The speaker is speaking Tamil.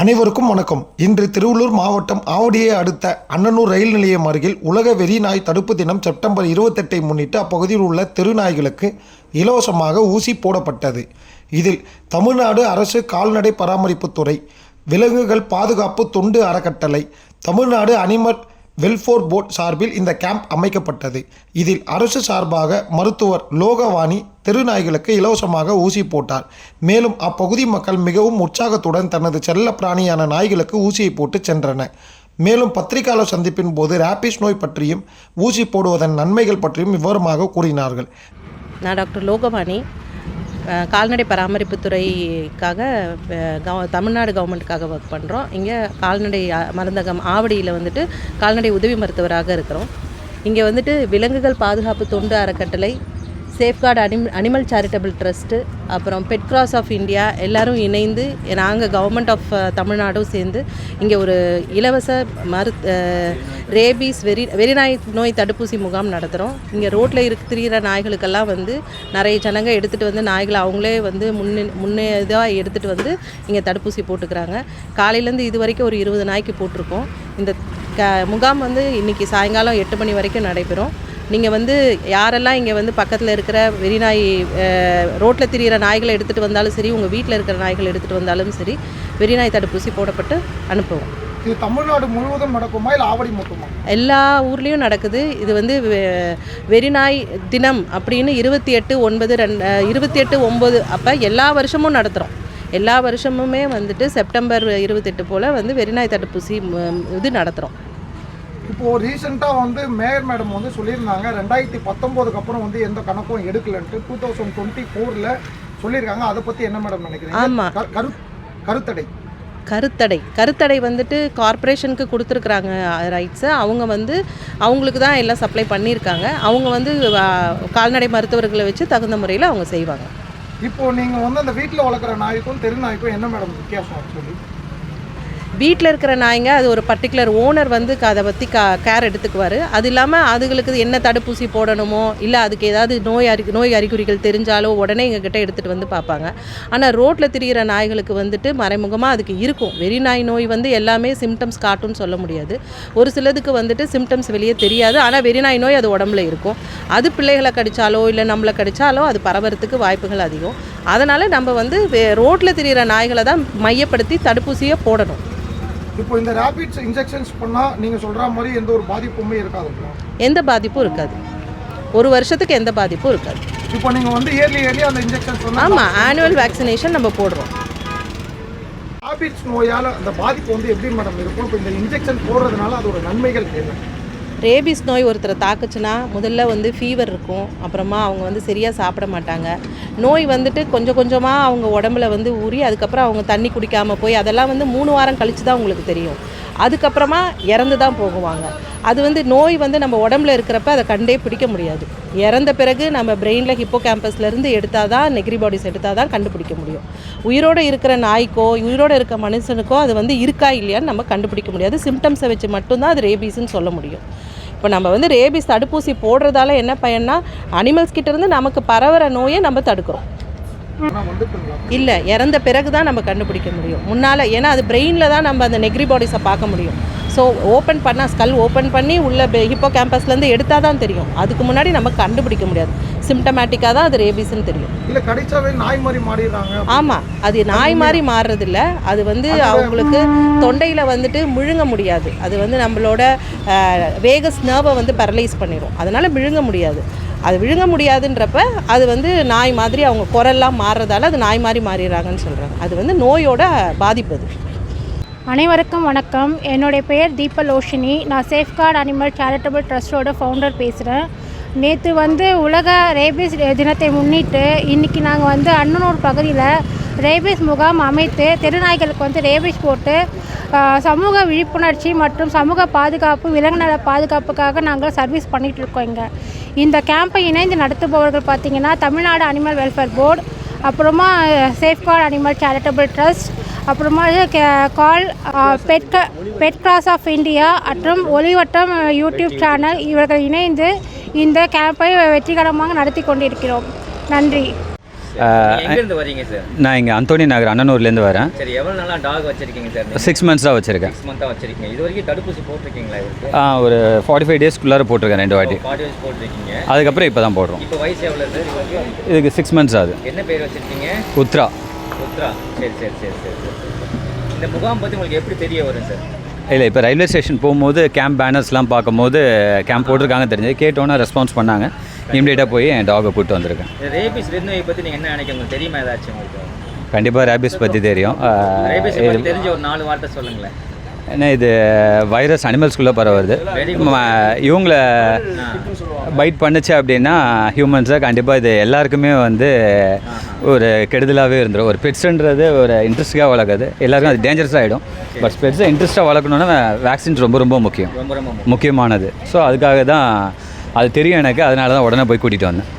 அனைவருக்கும் வணக்கம். இன்று திருவள்ளூர் மாவட்டம் ஆவடியை அடுத்த அன்னனூர் ரயில் நிலையம் அருகில் உலக வெறி நாய் தடுப்பு தினம் செப்டம்பர் இருபத்தெட்டை முன்னிட்டு அப்பகுதியில் உள்ள தெருநாய்களுக்கு இலவசமாக ஊசி போடப்பட்டது. இதில் தமிழ்நாடு அரசு கால்நடை பராமரிப்புத்துறை விலங்குகள் பாதுகாப்பு தொண்டு அறக்கட்டளை தமிழ்நாடு அனிமல் வெல்ஃபோர் போர்ட் சார்பில் இந்த கேம்ப் அமைக்கப்பட்டது. இதில் அரசு சார்பாக மருத்துவர் லோகவாணி தெருநாய்களுக்கு இலவசமாக ஊசி போட்டார். மேலும் அப்பகுதி மக்கள் மிகவும் உற்சாகத்துடன் தனது செல்ல பிராணியான நாய்களுக்கு ஊசியை போட்டு சென்றனர். மேலும் பத்திரிகையாளர் சந்திப்பின் போது ரேபிஸ் நோய் பற்றியும் ஊசி போடுவதன் நன்மைகள் பற்றியும் விவரமாக கூறினார்கள். நான் டாக்டர் லோகவாணி கால்நடை பராமரிப்புத்துறைக்காக துறைக்காக கவ தமிழ்நாடு கவர்மெண்ட்டுக்காக ஒர்க் பண்ணுறோம் இங்கே கால்நடை மருந்தகம் ஆவடியில் வந்துட்டு கால்நடை உதவி மருத்துவராக இருக்கிறோம். இங்கே வந்துட்டு விலங்குகள் பாதுகாப்பு தொண்டு அறக்கட்டளை safeguard anim animal charitable trust அப்புறம் பெட் கிராஸ் ஆஃப் இந்தியா எல்லோரும் இணைந்து நாங்கள் கவர்மெண்ட் ஆஃப் தமிழ்நாடும் சேர்ந்து இங்கே ஒரு இலவச மரு ரேபீஸ் வெறி வெறிநாய் நோய் தடுப்பூசி முகாம் நடத்துகிறோம் இங்கே ரோட்டில் இருக்க திரிகிற நாய்களுக்கெல்லாம் வந்து நிறைய ஜனங்க எடுத்துகிட்டு வந்து நாய்களை அவங்களே வந்து முன்னே முன்னே இதாக எடுத்துகிட்டு வந்து இங்கே தடுப்பூசி போட்டுக்கிறாங்க. காலையிலேருந்து இது வரைக்கும் ஒரு இருபது நாய்க்கு போட்டிருக்கோம். இந்த க முகாம் வந்து இன்றைக்கி சாயங்காலம் எட்டு மணி வரைக்கும் நடைபெறும். நீங்கள் வந்து யாரெல்லாம் இங்கே வந்து பக்கத்தில் இருக்கிற வெறிநாய் ரோட்டில் திரியிற நாய்களை எடுத்துகிட்டு வந்தாலும் சரி உங்கள் வீட்டில் இருக்கிற நாய்களை எடுத்துகிட்டு வந்தாலும் சரி வெறிநாய் தடுப்பூசி போடப்பட்டு அனுப்புவோம். இது தமிழ்நாடு முழுவதும் நடக்குமா இல்லை ஆவடி மட்டுமா? எல்லா ஊர்லேயும் நடக்குது. இது வந்து வெ- வெறிநாய் தினம் அப்படின்னு இருபத்தி எட்டு ஒன்பது ரெண்டு இருபத்தி எட்டு ஒம்பது அப்போ எல்லா வருஷமும் நடத்துகிறோம் எல்லா வருஷமுமே வந்துட்டு செப்டம்பர் இருபத்தெட்டு போல் வந்து வெறிநாய் தடுப்பூசி இது நடத்துகிறோம் இப்போ ரீசெண்டாக வந்து மேயர் மேடம் வந்து சொல்லியிருந்தாங்க ரெண்டாயிரத்தி பத்தொம்போதுக்கு அப்புறம் வந்து எந்த கணக்கும் எடுக்கலன்ட்டு டூ தௌசண்ட் டுவெண்ட்டி ஃபோரில் சொல்லியிருக்காங்க. அதை பற்றி என்ன மேடம் நினைக்கிறீங்க? ஆமா. கரு- கரு கருத்தடை. கருத்தடை. கருத்தடை வந்துட்டு கார்ப்பரேஷனுக்கு கொடுத்துருக்குறாங்க ரைட்ஸை அவங்க வந்து அவங்களுக்கு தான் எல்லாம் சப்ளை பண்ணியிருக்காங்க. அவங்க வந்து கால்நடை மருத்துவர்களை வச்சு தகுந்த முறையில் அவங்க செய்வாங்க. இப்போ நீங்கள் வந்து அந்த வீட்டில் வளர்க்குற நாய்க்கும் தெரு நாய்க்கும் என்ன மேடம் வித்தியாசம் ஆக்சுவலி வீட்டில் இருக்கிற நாய்ங்க அது ஒரு பர்டிகுலர் ஓனர் வந்து அதை பற்றி கா கேர் எடுத்துக்குவார். அது இல்லாமல் அதுகளுக்கு என்ன தடுப்பூசி போடணுமோ இல்லை அதுக்கு ஏதாவது நோய் அறி நோய் அறிகுறிகள் தெரிஞ்சாலோ உடனே எங்ககிட்ட எடுத்துகிட்டு வந்து பார்ப்பாங்க. ஆனால் ரோட்டில் திரிகிற நாய்களுக்கு வந்துட்டு மறைமுகமாக அதுக்கு இருக்கும். வெறி நாய் நோய் வந்து எல்லாமே சிம்டம்ஸ் காட்டும்னு சொல்ல முடியாது. ஒரு சிலதுக்கு வந்துட்டு சிம்டம்ஸ் வெளியே தெரியாது. ஆனால் வெறி நாய் நோய் அது உடம்புல இருக்கும். அது பிள்ளைகளை கடித்தாலோ இல்லை நம்மளை கடித்தாலோ அது பரவறதுக்கு வாய்ப்புகள் அதிகம். அதனால் நம்ம வந்து ரோட்டில் திரிகிற நாய்களை தான் மையப்படுத்தி தடுப்பூசியை போடணும். இப்போ இந்த ரேபிட்ஸ் இன்ஜெக்ஷன்ஸ் பண்ணால் நீங்கள் சொல்கிற மாதிரி எந்த ஒரு பாதிப்புமே இருக்காதுங்களா எந்த பாதிப்பும் இருக்காது. ஒரு வருஷத்துக்கு எந்த பாதிப்பும் இருக்காது. இப்போ நீங்கள் வந்து இயர்லி இயர்லி அந்த இன்ஜெக்ஷன்ஸ் ஆமாம் ஆனுவல் வேக்சினேஷன் நம்ம போடுறோம். ரேபிட்ஸ் நோயால் அந்த பாதிப்பு வந்து எப்படி மேடம் இருக்கும்? இப்போ இந்த இன்ஜெக்ஷன் போடுறதுனால அதோட நன்மைகள் என்ன? ரேபிஸ் நோய் ஒருத்தரை தாக்குச்சுன்னா முதல்ல வந்து ஃபீவர் இருக்கும். அப்புறமா அவங்க வந்து சரியாக சாப்பிட மாட்டாங்க. நோய் வந்துட்டு கொஞ்சம் கொஞ்சமாக அவங்க உடம்புல வந்து ஊறி அதுக்கப்புறம் அவங்க தண்ணி குடிக்காமல் போய் அதெல்லாம் வந்து மூணு வாரம் கழித்து தான் உங்களுக்கு தெரியும். அதுக்கப்புறமா இறந்து தான் போகுவாங்க. அது வந்து நோய் வந்து நம்ம உடம்புல இருக்கிறப்ப அதை கண்டே பிடிக்க முடியாது. இறந்த பிறகு நம்ம பிரெயினில் ஹிப்போ கேம்பஸ்லேருந்து எடுத்தால் தான் நெக்ரி பாடிஸ் எடுத்தால் தான் கண்டுபிடிக்க முடியும். உயிரோடு இருக்கிற நாய்க்கோ உயிரோடு இருக்க மனுஷனுக்கோ அது வந்து இருக்கா இல்லையான்னு நம்ம கண்டுபிடிக்க முடியாது. சிம்டம்ஸை வச்சு மட்டும்தான் அது ரேபீஸ்ன்னு சொல்ல முடியும். இப்போ நம்ம வந்து ரேபீஸ் தடுப்பூசி போடுறதால என்ன பயன்னா அனிமல்ஸ் கிட்டேருந்து நமக்கு பரவுற நோயை நம்ம தடுக்கிறோம். இல்லை இறந்த பிறகு தான் நம்ம கண்டுபிடிக்க முடியும். முன்னால் ஏன்னா அது பிரெயினில் தான் நம்ம அந்த நெக்ரி பாடிஸை பார்க்க முடியும். ஸோ ஓப்பன் பண்ணால் ஸ்கல் ஓப்பன் பண்ணி உள்ள ஹிப்போ கேம்பஸ்லேருந்து எடுத்தால் தான் தெரியும். அதுக்கு முன்னாடி நம்ம கண்டுபிடிக்க முடியாது. சிம்டமேட்டிக்காக தான் அது ரேபீஸ்ன்னு தெரியும். இல்லை கடிச்சாவே நாய் மாதிரி மாறிடுறாங்க. ஆமாம் அது நாய் மாதிரி மாறுறதில்ல. அது வந்து அவங்களுக்கு தொண்டையில் வந்துட்டு முழுங்க முடியாது. அது வந்து நம்மளோட வேகஸ் நர்வை வந்து பேரலைஸ் பண்ணிடும் அதனால் விழுங்க முடியாது. அது விழுங்க முடியாதுன்றப்ப அது வந்து நாய் மாதிரி அவங்க குரல்லாம் மாறுறதால அது நாய் மாதிரி மாறிடுறாங்கன்னு சொல்கிறாங்க அது வந்து நோயோட பாதிப்பது அனைவருக்கும் வணக்கம். என்னுடைய பெயர் தீபலோஷினி நான் சேஃப்கார்டு அனிமல் சேரிட்டபிள் ட்ரஸ்ட்டோட ஃபவுண்டர் பேசுகிறேன் நேற்று வந்து உலக ரேபிஸ் தினத்தை முன்னிட்டு இன்றைக்கி நாங்கள் வந்து அன்னனூர் பகுதியில் ரேபிஸ் முகாம் அமைத்து தெருநாய்களுக்கு வந்து ரேபிஸ் போட்டு சமூக விழிப்புணர்ச்சி மற்றும் சமூக பாதுகாப்பு விலங்கு நல பாதுகாப்புக்காக நாங்கள் சர்வீஸ் பண்ணிகிட்ருக்கோம் இங்கே. இந்த கேம்பை இணைந்து நடத்துபவர்கள் பார்த்திங்கன்னா தமிழ்நாடு அனிமல் வெல்ஃபேர் போர்டு அப்புறமா சேஃப்கார்டு அனிமல் சேரிட்டபிள் ட்ரஸ்ட் அப்புறமா கால் பெட் க- பெட் கிராஸ் ஆஃப் இந்தியா மற்றும் ஒளிவட்டம் யூடியூப் சேனல் இவர்கள் இணைந்து இந்த கேம்பை வெற்றிகரமாக நடத்தி கொண்டிருக்கிறோம். நன்றி. எங்கேருந்து வரீங்க சார்? நான் இங்கே அந்தோனி நகர் அண்ணனூர்லேருந்து வரேன். சரி எவ்வளோ நாளாக டாக் வச்சிருக்கீங்க சார் சிக்ஸ் மந்த்ஸ் தான் வச்சுருக்கேன். சிக்ஸ் மந்த்தாக வச்சிருக்கீங்க. இது வரைக்கும் தடுப்பூசி போட்டிருக்கீங்களா ஆ ஒரு ஃபார்ட்டி ஃபைவ் டேஸ்க்குள்ளார போட்டிருக்கேன் ரெண்டு வாட்டி. போட்டிருக்கீங்க. அதுக்கப்புறம் இப்போ தான் போடுறோம். இப்போ வயசு எவ்வளோ சார்? இதுக்கு சிக்ஸ் மந்த்ஸ் ஆகுது. என்ன பேர் வச்சிருக்கீங்க? உத்ரா. உத்ரா. சரி சரி சரி சரி இந்த முகாம் பற்றி உங்களுக்கு எப்படி தெரிய வரும் சார்? இல்லை இப்போ ரயில்வே ஸ்டேஷன் போகும்போது கேம்ப் பேனர்ஸ்லாம் பார்க்கும்போது கேம்ப் போட்டிருக்காங்க தெரிஞ்சது. கேட்டோன்னே ரெஸ்பான்ஸ் பண்ணாங்க. இம்மிடியேட்டாக போய் என் டாகை கூப்பிட்டு வந்திருக்கேன். ரேபிஸ் விருந்தவை பற்றி நீங்கள் என்ன நினைக்க உங்களுக்கு தெரியுமா ஏதாச்சும் உங்களுக்கு? கண்டிப்பாக ரேபிஸ் பற்றி தெரியும். தெரிஞ்ச ஒரு நாலு வார்த்தை சொல்லுங்களேன். ஏன்னா இது வைரஸ் அனிமல்ஸ்குள்ளே பரவுது ம, இவங்கள பைட் பண்ணுச்சு அப்படின்னா ஹியூமன்ஸை கண்டிப்பாக இது எல்லாருக்குமே வந்து ஒரு கெடுதலாகவே இருந்துடும் ஒரு பெட்ஸுன்றது ஒரு இன்ட்ரெஸ்டாக வளர்க்குது எல்லாருக்கும் அது டேஞ்சரஸ் ஆகிடும் பட் பெட்ஸை இன்ட்ரெஸ்ட்டாக வளர்க்கணுன்னா வேக்சின்ஸ் ரொம்ப ரொம்ப முக்கியம். முக்கியமானது. ஸோ அதுக்காக தான் அது தெரியும் எனக்கு அதனால தான் உடனே போய் கூட்டிகிட்டு வந்தேன்.